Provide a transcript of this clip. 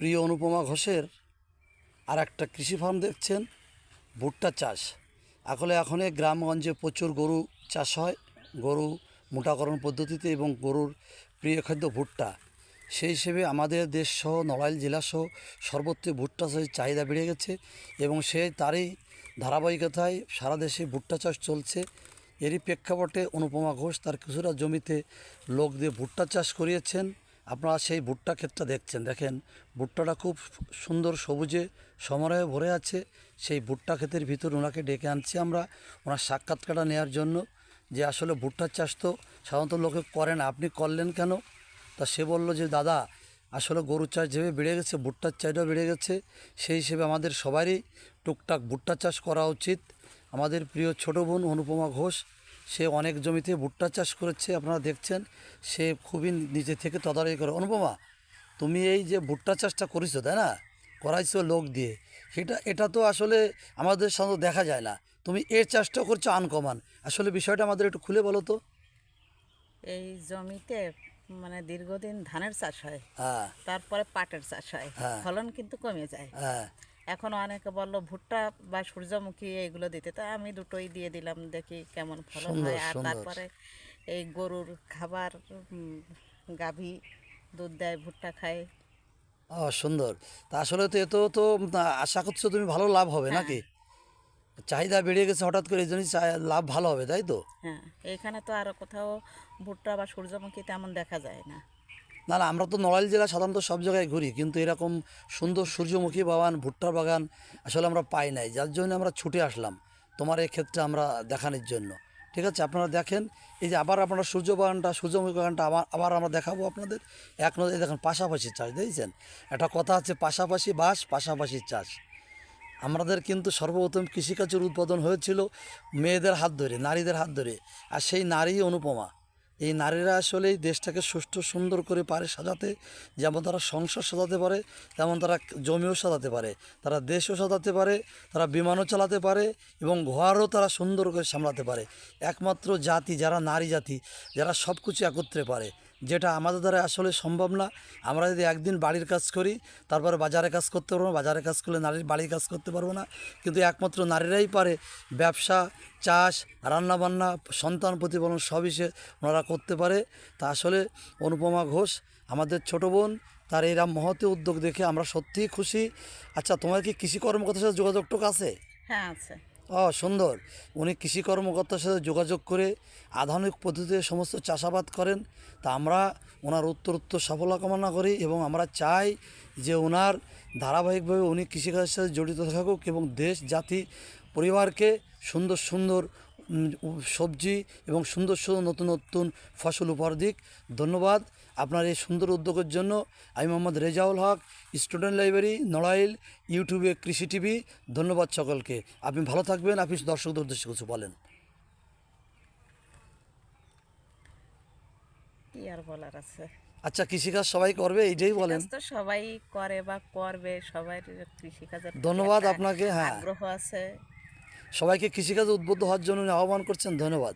প্রিয় অনুপমা ঘোষের আর একটা কৃষি ফার্ম দেখছেন, ভুট্টা চাষ। আসলে এখন গ্রামগঞ্জে প্রচুর গরু চাষ হয়, গরু মোটাকরণ পদ্ধতিতে এবং গরুর প্রিয় খাদ্য ভুট্টা। সেই হিসেবে আমাদের দেশ সহ, নড়াইল জেলা সহ সর্বত্র ভুট্টা চাষের চাহিদা বেড়ে গেছে এবং সে তারই ধারাবাহিকতায় সারা দেশে ভুট্টা চাষ চলছে। এরই প্রেক্ষাপটে অনুপমা ঘোষ তার কিছুটা জমিতে লোক দিয়ে ভুট্টা চাষ করিয়েছেন। আপনারা সেই ভুট্টা ক্ষেতটা দেখছেন। দেখেন, ভুট্টাটা খুব সুন্দর সবুজে সমরায় ভরে আছে। সেই ভুট্টা ক্ষেতের ভিতর ওনাকে ডেকে আনছি আমরা। ওনার সাক্ষাৎকারটা নেওয়ার জন্য যে আসলে ভুট্টার চাষ তো সাধারণত লোকে করে না। আপনি করলেন কেন? তা সে বলল যে, দাদা, আসলে গরু চাষ যেভাবে বেড়ে গেছে, ভুট্টার চাহিদাও বেড়ে গেছে। সেই হিসেবে আমাদের সবারই টুকটাক ভুট্টা চাষ করা উচিত। আমাদের প্রিয় ছোট বোন অনুপমা ঘোষ সে অনেক জমিতে ভুট্টা চাষ করেছে আপনারা দেখছেন সে খুবই নিজে থেকে তদারকি করে। অনুপমা তুমি এই যে ভুট্টা চাষটা করেছ তাই না? করাইছো লোক দিয়ে। সেটা এটা তো আসলে আমাদের সঙ্গে দেখা যায় না। তুমি এর চাষটাও করছ আনকমান। আসলে বিষয়টা আমাদের একটু খুলে বলো তো। এই জমিতে মানে দীর্ঘদিন ধানের চাষ হয় হ্যাঁ। তারপরে পাটের চাষ হয় হ্যাঁ। ফলন কিন্তু কমে যায়। হ্যাঁ। এখন অনেকে বলল ভুট্টা বা সূর্যমুখী এগুলো দিতে। তা আমি দুটোই দিয়ে দিলাম দেখি কেমন ফলন হয়। আর তারপরে এই গরুর খাবার গাভী দুধ দেয় ভুট্টা খায়। ও সুন্দর। তা আসলে তো এত তো আশা করছ তুমি ভালো লাভ হবে নাকি? চাহিদা বেড়ে গেছে হঠাৎ করে এই জন্যই লাভ ভালো হবে তাই তো? হ্যাঁ এখানে তো আর কোথাও ভুট্টা বা সূর্যমুখী তেমন দেখা যায় না। না না, আমরা তো নড়াইল জেলা সাধারণত সব জায়গায় ঘুরি, কিন্তু এরকম সুন্দর সূর্যমুখী বাগান ভুট্টার বাগান আসলে আমরা পাই নাই, যার জন্য আমরা ছুটে আসলাম, তোমার এই ক্ষেত্রে আমরা দেখানোর জন্য। ঠিক আছে, আপনারা দেখেন, এই যে আবার আপনারা সূর্য বাগানটা সূর্যমুখী বাগানটা আবার আবার আমরা দেখাবো আপনাদের। এক নজরে দেখেন পাশাপাশি চাষ, দেখেছেন? একটা কথা আছে, পাশাপাশি বাস পাশাপাশি চাষ। আমাদের কিন্তু সর্বপ্রথম কৃষিকাজের উৎপাদন হয়েছিল মেয়েদের হাত ধরে, নারীদের হাত ধরে, আর সেই নারী অনুপমা। এই নারীরা আসলে এই দেশটাকে সুষ্ঠু সুন্দর করে পারে সাজাতে, যেমন তারা সংসার সাজাতে পারে, তেমন তারা জমিও সাজাতে পারে। তারা দেশও সাজাতে পারে, তারা বিমানও চালাতে পারে এবং ঘরও তারা সুন্দর করে সামলাতে পারে। একমাত্র জাতি যারা নারী জাতি, যারা সব কিছু একত্রে পারে। যেটা আমাদের দ্বারা আসলে সম্ভব না। আমরা যদি একদিন বাড়ির কাজ করি, তারপরে বাজারে কাজ করতে পারব না, বাজারে কাজ করলে নারীর বাড়ির কাজ করতে পারব না। কিন্তু একমাত্র নারীরাই পারে ব্যবসা, চাষ, রান্নাবান্না, সন্তান প্রতিপালন সবই সে ওনারা করতে পারে। তা আসলে অনুপমা ঘোষ, আমাদের ছোট বোন, তার এরা মহতে উদ্যোগ দেখে আমরা সত্যিই খুশি। আচ্ছা তোমার কি কৃষি কর্মকর্তার সাথে যোগাযোগটুক আছে? হ্যাঁ আছে। ও সুন্দর। উনি কৃষি কর্মকর্তার সাথে যোগাযোগ করে আধুনিক পদ্ধতিতে সমস্ত চাষাবাদ করেন। তা আমরা ওনার উত্তর উত্তর সাফল্য কামনা করি এবং আমরা চাই যে ওনার ধারাবাহিকভাবে উনি কৃষিকাজের সাথে জড়িত থাকুক এবং দেশ, জাতি, পরিবারকে সুন্দর সুন্দর সবজি এবং সুন্দর সুন্দর নতুন নতুন ফসল উপহার দিক। ধন্যবাদ আপনার এই সুন্দর উদ্যোগের জন্য। আমি মোহাম্মদ রেজাউল হক স্টুডেন্ট লাইব্রেরি নড়াইল ইউটিউবে কৃষি টিভি। ধন্যবাদ সকলকে। আপনি ভালো থাকবেন। আপনি দর্শকদের উদ্দেশ্যে কিছু বলেন। কি আর বলার আছে? আচ্ছা কৃষিকাজ সবাই করবে এইটাই বলেন। তো সবাই করে বা করবে সবাই কৃষিকাজের ধন্যবাদ আপনাকে হ্যাঁ। আগ্রহ আছে। সবাইকে কৃষিকাজে উদ্বুদ্ধ হওয়ার জন্য আহ্বান করছেন ধন্যবাদ।